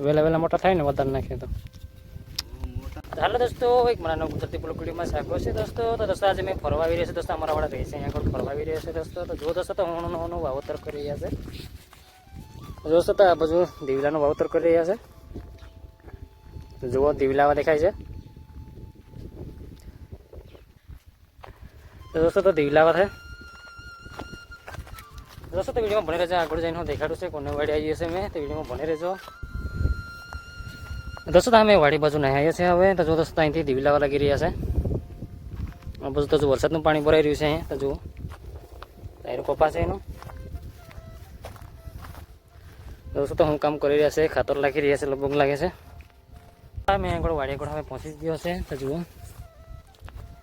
વહેલા વહેલા મોટા થાય ને વધારે નાખીએ તો. હાલો દોસ્તો, એક મને ગુજરાતી પુલકડીમાં સાગો છે દોસ્તો. તો દોસ્તો, આજે મેં ફરવા આવી રહ્યા છે દોસ્તો. અમારા વાળા રહે છે અહીંયા આગળ ફરવા આવી રહ્યા છે દોસ્તો. તો જો દોસ્તો, તો હું હું વાવતર કરી રહ્યા છે. દોસ્તો, તો આ બાજુ દીવલાનું વાવતર કરી રહ્યા છે. જુઓ દીવલાવા દેખાય છે. દોસ્તો, તો દીવલાવા છે દોસ્તો, તો વિડીયોમાં ભણી રહેજો. આગળ જઈને હું દેખાડું છે, કોને વાડી આવી હશે મેં. તો વિડીયોમાં ભણી રહેજો. દોસ્તો અમે વાડી બાજુ નહાઈએ છીએ હવે. તો જો દોસ્તો, અહીંથી દીવલાવા લાગી રહ્યા છે. આ બધું તો જો વરસાદનું પાણી ભરાઈ રહ્યું છે અહીંયા. તો જુઓ. તારું કપા છે એનું. દોસ્તો, તો હું કામ કરી રહ્યા છે. ખાતર લાગી રહ્યા છે, લગભગ લાગે છે. મેં આગળ વાડી આગળ હવે પહોંચી ગયો છે. તો જુઓ.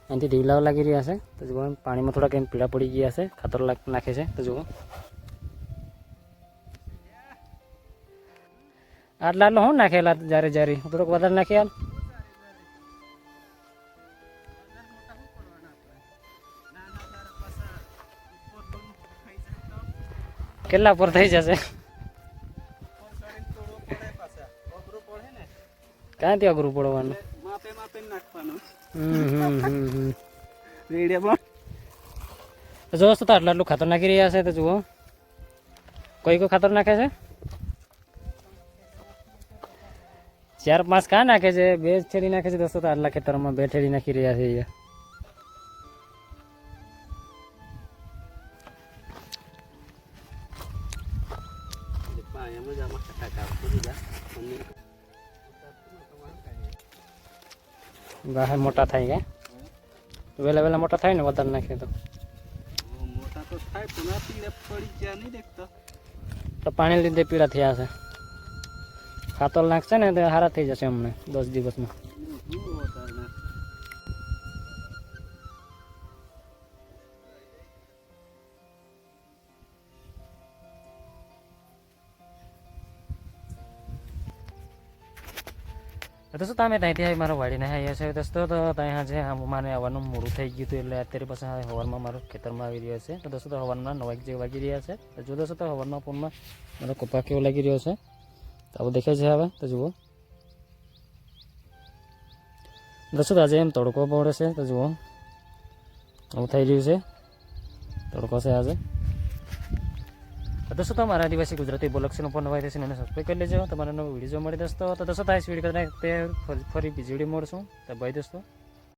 અહીંથી ઢીલાઓ લાગી રહ્યા છે. તો જુઓ, પાણીમાં થોડાક એમ પીળા પડી ગયા છે. ખાતર નાખે છે. તો જુઓ. આટલા આટલો હું નાખેલા જારે જારી થોડોક વધારે નાખી હાલ કેટલા પર થઈ જશે? ક્યાંથી અઘરું પડવાનું. માપે નાખવાનું. રેડિયામાં તો જો તો આટલા આટલું ખાતર નાખી રહ્યા છે તો જુઓ. કોઈ કોઈ ખાતર નાખે છે? ચાર પાંચ કા નાખે છે? બે ઠેરી નાખે છે દોસ્તો તો આટલા ખેતરમાં બે ઠેરી નાખી રહ્યા છે અહીંયા? એમ જ આમાં બહાર મોટા થાય ગયા વહેલા વહેલા મોટા થાય ને વધારે નાખીએ તો? મોટા તો થાય પણ આ પડી ગયા નહીં દેખતા. તો પાણી લીધે પીળા થયા છે ખાતર નાખશે ને તો સારા થઈ જશે અમને દસ દિવસમાં. દોસ્તો તમે ત્યાંથી આવી મારો વાડીને આવ્યા છે? દોસ્તો તો ત્યાં છે મારે આવવાનું મોડું થઈ ગયું હતું એટલે અત્યારે પછી હવે હવારમાં મારો ખેતરમાં આવી રહ્યો છે. તો દોસ્તો, તો હવારના નવ જેવું વાગી રહ્યા છે. તો જો દોસ્તો, તો હવારના ફોનમાં મારો કપા કેવો લાગી રહ્યો છે? તો આવું દેખાય છે હવે? તો જુઓ. દોસ્તો, તો આજે એમ તડકો પડે છે. તો જુઓ. આવું થઈ રહ્યું છે. તડકો છે આજે. તો દોસ્તો તમારા આદિવાસી ગુજરાતી બોલક્ષનો ફોન નવાઈ રહેશે અને સબસ્ક્રાઈબ કરી લેજો. તમારા નવો વીડિયો મળી દોસ્તો તો દોસ્તો આ વીડિયો ફરી બીજી વીડિયો મળશું. તો ભાઈ દોસ્તો.